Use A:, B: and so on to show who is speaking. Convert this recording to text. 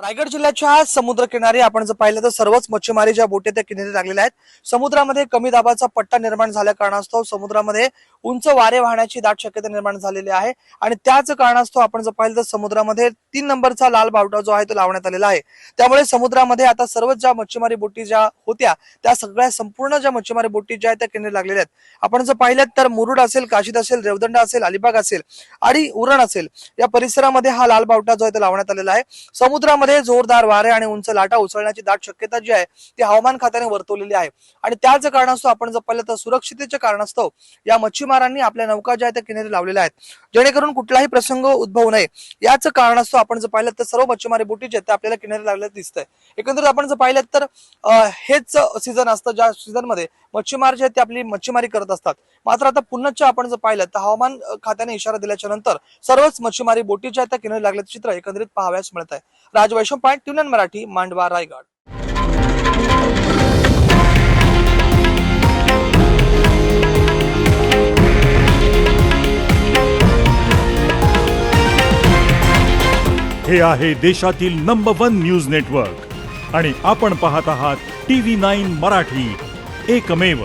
A: रायगड जिल्ह्याच्या समुद्रकिनारी आपण जर पाहिलं तर सर्वच मच्छीमारी ज्या बोटी त्या किनारी लागलेल्या आहेत. समुद्रामध्ये कमी दाबाचा पट्टा निर्माण झाल्या कारणास्तव समुद्रामध्ये उंच वारे वाहण्याची दाट शक्यता निर्माण झालेली आहे. आणि त्याच कारणास्तव आपण जर पाहिलं तर समुद्रामध्ये तीन नंबरचा लाल बावटा जो आहे तो लावण्यात आलेला आहे. त्यामुळे समुद्रामध्ये आता सर्वच ज्या मच्छीमारी बोटी ज्या होत्या त्या सगळ्या संपूर्ण ज्या मच्छीमारी बोटी ज्या आहेत त्या किनारी लागलेल्या आहेत. आपण जर पाहिलं तर मुरुड असेल काशीद असेल रेवदंड असेल अलिबाग असेल आणि उरण असेल या परिसरामध्ये हा लाल बावटा जो आहे तो लावण्यात आलेला आहे. समुद्रामध्ये जोरदार वारे आणि उंच लाटा उसळण्याची दाट शक्यता जी आहे ती हवामान खात्याने वर्तवलेली आहे. आणि त्याच कारणास्तव आपण जर पाहिलं तर सुरक्षितेच्या कारणास्तव या मच्छीमारांनी आपल्या नौका ज्या आहेत त्या किनारी लावलेल्या आहेत. जेणेकरून कुठलाही प्रसंग उद्भवू नये. याच कारणास्तव आपण जर पाहिलं तर सर्व मच्छीमारी बोटी ज्या आहेत आपल्याला किनारी लागल्या दिसत आहे एकंदरीत आपण जर पाहिलं तर हेच सीझन असतं ज्या सीझनमध्ये मच्छीमार जे आहेत ते आपली मच्छीमारी करत असतात. मात्र आता पुन्हा आपण जर पाहिलं तर हवामान खात्याने इशारा दिल्याच्या नंतर सर्वच मच्छीमारी बोटी ज्या आहेत त्या किनारी लागल्याचं चित्र एकंदरीत पाहाव्यास मिळत आहे राज वैशम पॉईंट ट्युन मराठी मांडवा रायगड.
B: हे आहे देशातील नंबर वन न्यूज नेटवर्क आणि आपण पाहत आहात टी व्ही नाईन मराठी. एकमेव